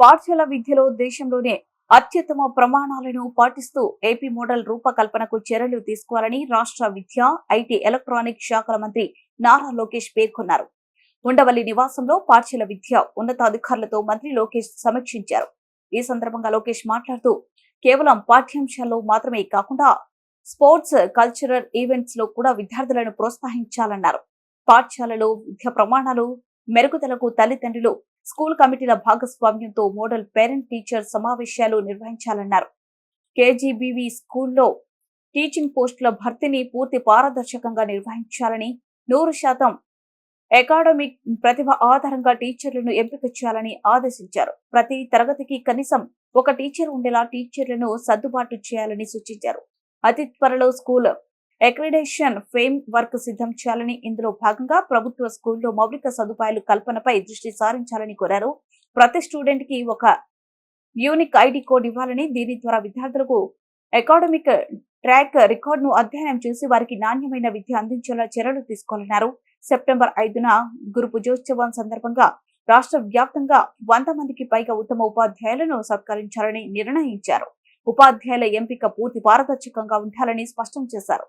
పాఠశాల విద్యలో దేశంలోనే అత్యుత్తమ ప్రమాణాలను పాటిస్తూ ఏపీ మోడల్ రూపకల్పనకు చర్యలు తీసుకోవాలని రాష్ట్ర విద్య ఐటీ ఎలక్ట్రానిక్ శాఖల మంత్రి నారా లోకేష్ పేర్కొన్నారు. ఉండవల్లి నివాసంలో పాఠశాల విద్య ఉన్నతాధికారులతో మంత్రి లోకేష్ సమీక్షించారు. ఈ సందర్భంగా లోకేష్ మాట్లాడుతూ కేవలం పాఠ్యాంశాల్లో మాత్రమే కాకుండా స్పోర్ట్స్ కల్చరల్ ఈవెంట్స్లో కూడా విద్యార్థులను ప్రోత్సహించాలన్నారు. పాఠశాలలో విద్య ప్రమాణాలు మెరుగుదలకు తల్లిదండ్రులు స్కూల్ కమిటీల భాగస్వామ్యంతో మోడల్ పేరెంట్ టీచర్ సమావేశాలు నిర్వహించాలన్నారు. కేజీబీవీ స్కూల్లో టీచింగ్ పోస్టుల భర్తీని పూర్తి పారదర్శకంగా నిర్వహించాలని నూరు శాతం అకాడమిక్ ప్రతిభ ఆధారంగా టీచర్లను ఎంపిక చేయాలని ఆదేశించారు. ప్రతి తరగతికి కనీసం ఒక టీచర్ ఉండేలా టీచర్లను సర్దుబాటు చేయాలని సూచించారు. అతి త్వరలో స్కూల్ అక్రిడేషన్ ఫ్రేమ్ వర్క్ సిద్ధం చేయాలని ఇందులో భాగంగా ప్రభుత్వ స్కూల్లో మౌలిక సదుపాయాలు కల్పనపై దృష్టి సారించాలని కోరారు. ప్రతి స్టూడెంట్కి ఒక యూనిక్ ఐడి కోడ్ ఇవ్వాలని దీని ద్వారా విద్యార్థులకు అకాడమిక్ ట్రాక్ రికార్డును అధ్యయనం చేసి వారికి నాణ్యమైన విద్య అందించేలా చర్యలు తీసుకోవాలన్నారు. సెప్టెంబర్ ఐదున గురు పూజోత్సవం సందర్భంగా రాష్ట్ర వ్యాప్తంగా వంద మందికి పైగా ఉత్తమ ఉపాధ్యాయులను సత్కరించాలని నిర్ణయించారు. ఉపాధ్యాయుల ఎంపిక పూర్తి పారదర్శకంగా ఉండాలని స్పష్టం చేశారు.